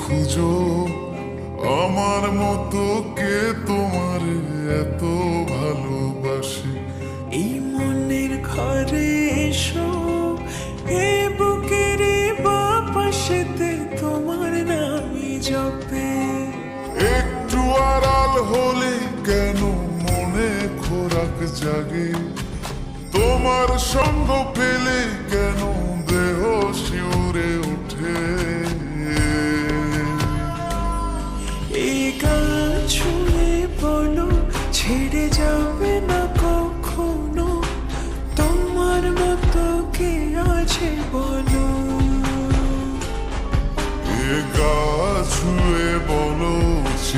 খুঁজো। আমার মতো কে তোমার এত ভালোবাসে? এই মনের ঘরে এসো, এ বুকের তোমার একটু হলে কেন মনে খোরাক জাগে? তোমার সঙ্গ পেলে কেন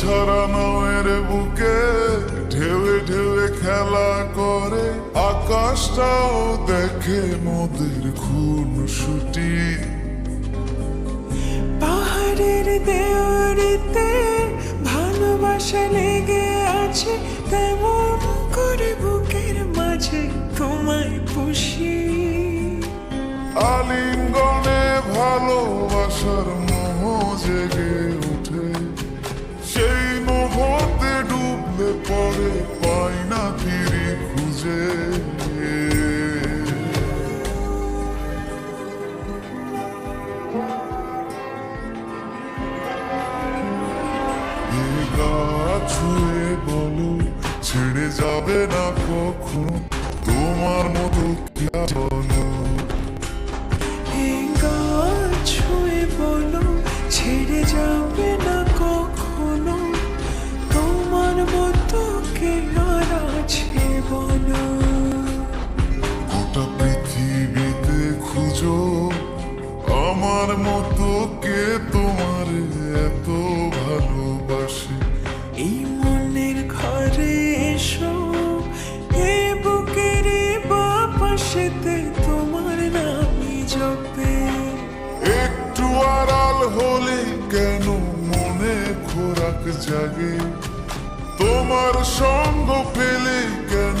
পাল ছাড়া নয়ের বুকে ঢেউে ঢেউে খেলা করে। আকাশটাও দেখে মোদের খুন ছুটি পাহাড়ের দেওয়ারিতে ভালোবাসা লেগে আছে তেমন করে বুকের মাঝে তোমায় পুষি। আলিঙ্গনে ভালোবাসার মোহ জেগে পরে পাই না ফিরি খুঁজে। ছুঁয়ে বলো ছেড়ে যাবে না কখনো। তোমার মতো বলো? বাপাশেতে তোমার নামি জপে। একটু আড়াল হলে কেন মনে খোরাক জাগে? তোমার সঙ্গ পেলে কেন